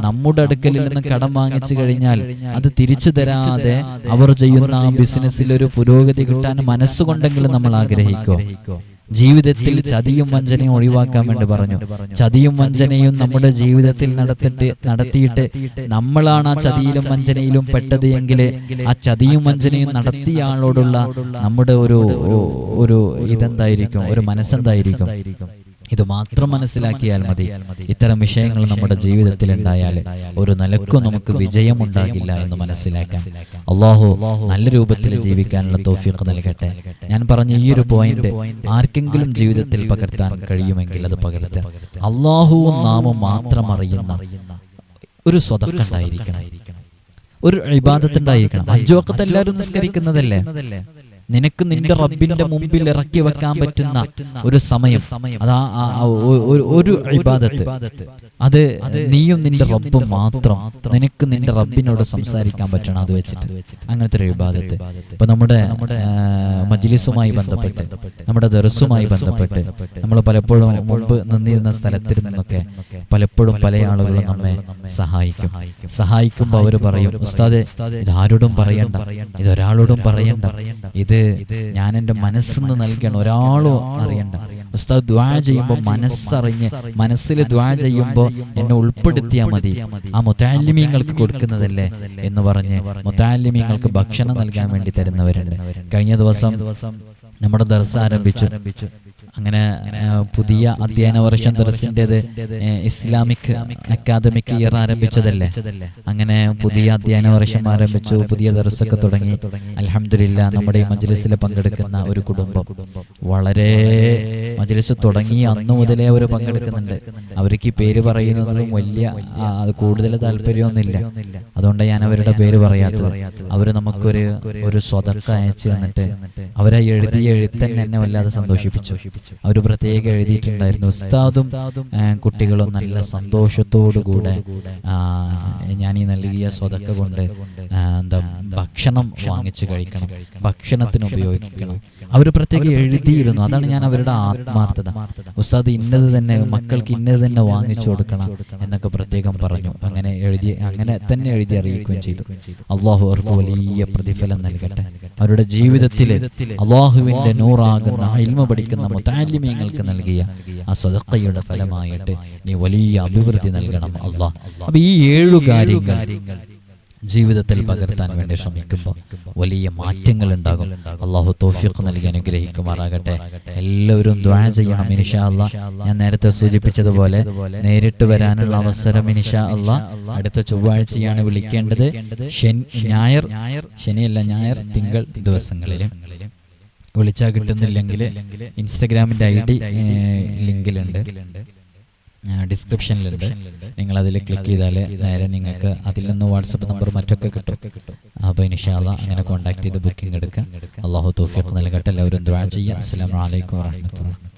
നമ്മുടെ അടുക്കലിൽ നിന്ന് കടം വാങ്ങിച്ചു കഴിഞ്ഞാൽ അത് തിരിച്ചു തരാതെ അവർ ചെയ്യുന്ന ആ ബിസിനസ്സിൽ ഒരു പുരോഗതി കിട്ടാൻ മനസ്സുകൊണ്ടെങ്കിലും നമ്മൾ ആഗ്രഹിക്കോ? ജീവിതത്തിൽ ചതിയും വഞ്ചനയും ഒഴിവാക്കാൻ വേണ്ടി പറഞ്ഞു. ചതിയും വഞ്ചനയും നമ്മുടെ ജീവിതത്തിൽ നടത്തിട്ട് നടത്തിയിട്ട് നമ്മളാണ് ആ ചതിയിലും വഞ്ചനയിലും പെട്ടത് എങ്കിൽ ആ ചതിയും വഞ്ചനയും നടത്തിയ ആളോടുള്ള നമ്മുടെ ഒരു ഒരു ഇതെന്തായിരിക്കും? ഒരു മനസ്സെന്തായിരിക്കും? ഇത് മാത്രം മനസ്സിലാക്കിയാൽ മതി. ഇത്തരം വിഷയങ്ങൾ നമ്മുടെ ജീവിതത്തിൽ ഉണ്ടായാൽ ഒരു നിലക്കും നമുക്ക് വിജയമുണ്ടാകില്ല എന്ന് മനസ്സിലാക്കാം. അള്ളാഹു നല്ല രൂപത്തിൽ ജീവിക്കാനുള്ള തോഫിക്ക് നൽകട്ടെ. ഞാൻ പറഞ്ഞ ഈ ഒരു പോയിന്റ് ആർക്കെങ്കിലും ജീവിതത്തിൽ പകർത്താൻ കഴിയുമെങ്കിൽ അത് പകർത്തുക. അള്ളാഹുവും നാമം മാത്രം അറിയുന്ന ഒരു സ്വതക്കണ്ടായിരിക്കണം ഒരു ഇബാദത്തുണ്ടായിരിക്കണം അഞ്ചു വക്കത്ത് എല്ലാവരും നിസ്കരിക്കുന്നതല്ലേ? നിനക്ക് നിന്റെ റബ്ബിന്റെ മുമ്പിൽ ഇറക്കി വെക്കാൻ പറ്റുന്ന ഒരു സമയം. അതാ ഒരു ഇബാദത്ത്. അത് നീയും നിന്റെ റബ്ബും മാത്രം. നിനക്ക് നിന്റെ റബ്ബിനോട് സംസാരിക്കാൻ പറ്റണം അത് വെച്ചിട്ട്. അങ്ങനത്തെ ഒരു ഇബാദത്ത് ഇപ്പൊ നമ്മുടെ മജിലിസുമായി മജ്ലിസുമായി ബന്ധപ്പെട്ട്. നമ്മുടെ ദർസുമായി ബന്ധപ്പെട്ട്. നമ്മൾ പലപ്പോഴും മുമ്പ് നിന്നിരുന്ന സ്ഥലത്തിൽ നിന്നൊക്കെ പലപ്പോഴും പല ആളുകളും നമ്മെ സഹായിക്കും. സഹായിക്കുമ്പോൾ അവർ പറയും ഉസ്താദെ ഇത് ആരോടും പറയണ്ട. ഇത് ഒരാളോടും പറയണ്ട. ഇത് ഞാൻ എന്റെ മനസ്സിന്ന് നൽകണം. ഒരാളോ അറിയണ്ട. ഉസ്താദ് ദ്വാ ചെയ്യുമ്പോൾ മനസ്സറിഞ്ഞ് മനസ്സിൽ ദ്വാ ചെയ്യുമ്പോൾ എന്നെ ഉൾപ്പെടുത്തിയാൽ മതി. ആ മുത്താലിമീങ്ങൾക്ക് കൊടുക്കുന്നതല്ലേ എന്ന് പറഞ്ഞ് മുത്താലിമീങ്ങൾക്ക് ഭക്ഷണം നൽകാൻ വേണ്ടി തരുന്നവരുണ്ട്. കഴിഞ്ഞ ദിവസം നമ്മുടെ ദർസ് ആരംഭിച്ചു. അങ്ങനെ പുതിയ അധ്യയന വർഷം ദർസിന്റെത് ഇസ്ലാമിക് അക്കാദമിക് ഇയർ ആരംഭിച്ചതല്ലേ? അങ്ങനെ പുതിയ അധ്യയന വർഷം ആരംഭിച്ചു പുതിയ ദർസൊക്കെ തുടങ്ങി. അലഹമില്ല നമ്മുടെ ഈ മജ്ലിസിൽ പങ്കെടുക്കുന്ന ഒരു കുടുംബം. വളരെ മജ്ലിസ് തുടങ്ങി അന്നു മുതലേ അവർ പങ്കെടുക്കുന്നുണ്ട്. അവർക്ക് ഈ പേര് പറയുന്നതും വലിയ അത് കൂടുതൽ താല്പര്യമൊന്നുമില്ല. അതുകൊണ്ട് ഞാൻ അവരുടെ പേര് പറയാത്തത്. അവർ നമുക്കൊരു ഒരു സ്വതക്ക അയച്ചു തന്നിട്ട് അവരെ എഴുതി എഴുത്തന്നെ എന്നെ വല്ലാതെ സന്തോഷിപ്പിച്ചു. അവർ പ്രത്യേകം എഴുതിയിട്ടുണ്ടായിരുന്നു. ഉസ്താദും കുട്ടികളും നല്ല സന്തോഷത്തോടുകൂടെ കൂടെ ഞാൻ ഈ നൽകിയ സ്വതക്ക കൊണ്ട് എന്താ ഭക്ഷണം വാങ്ങിച്ചു കഴിക്കണം. ഭക്ഷണത്തിന് ഉപയോഗിക്കണം. അവർ പ്രത്യേകം എഴുതിയിരുന്നു. അതാണ് ഞാൻ അവരുടെ ആത്മാർത്ഥത. ഉസ്താദ് ഇന്നത് തന്നെ മക്കൾക്ക് ഇന്നത് തന്നെ വാങ്ങിച്ചു കൊടുക്കണം എന്നൊക്കെ പ്രത്യേകം പറഞ്ഞു. അങ്ങനെ എഴുതി അങ്ങനെ തന്നെ എഴുതി അറിയിക്കുകയും ചെയ്തു. അള്ളാഹു അവർക്ക് വലിയ പ്രതിഫലം നൽകട്ടെ. അവരുടെ ജീവിതത്തിൽ അള്ളാഹുവിന്റെ നൂറാകുന്ന ഇൽമ പഠിക്കുന്ന മുത്താലിമ്യങ്ങൾക്ക് നൽകിയ ആ സ്വതക്കയുടെ ഫലമായിട്ട് നീ വലിയ അഭിവൃദ്ധി നൽകണം അള്ളാഹ് അപ്പൊ ഈ ഏഴു കാര്യങ്ങൾ ജീവിതത്തിൽ പകർത്താൻ വേണ്ടി ശ്രമിക്കുമ്പോൾ വലിയ മാറ്റങ്ങൾ ഉണ്ടാകും. അള്ളാഹു തോഫിക്ക് നൽകി അനുഗ്രഹിക്കുമാറാകട്ടെ. എല്ലാവരും ദ്വാ ചെയ്യണം ഇനിഷാ അല്ലാ ഞാൻ നേരത്തെ സൂചിപ്പിച്ചതുപോലെ നേരിട്ട് വരാനുള്ള അവസരം ഇനിഷാ അല്ല അടുത്ത ചൊവ്വാഴ്ചയാണ് വിളിക്കേണ്ടത് ശനി ഞായർ. ശനിയല്ല ഞായർ തിങ്കൾ ദിവസങ്ങളിൽ വിളിച്ചാൽ കിട്ടുന്നില്ലെങ്കിൽ ഇൻസ്റ്റഗ്രാമിന്റെ ഐ ഡി ലിങ്കിലുണ്ട്. ഡിസ്ക്രിപ്ഷനിലുണ്ട്. നിങ്ങൾ അതിൽ ക്ലിക്ക് ചെയ്താൽ നേരെ നിങ്ങൾക്ക് അതിൽ നിന്ന് വാട്സപ്പ് നമ്പർ മറ്റൊക്കെ കിട്ടും. അപ്പോൾ ഇൻഷാല്ല അങ്ങനെ കോൺടാക്ട് ചെയ്ത് ബുക്കിംഗ് എടുക്കാം. അള്ളാഹു തോഫിയൊക്കെ നൽകട്ടെ. എല്ലാവരും ദ്വാ ചെയ്യാം അസ്സാം അലൈക്കും വറഹ്മത്തുള്ളാഹി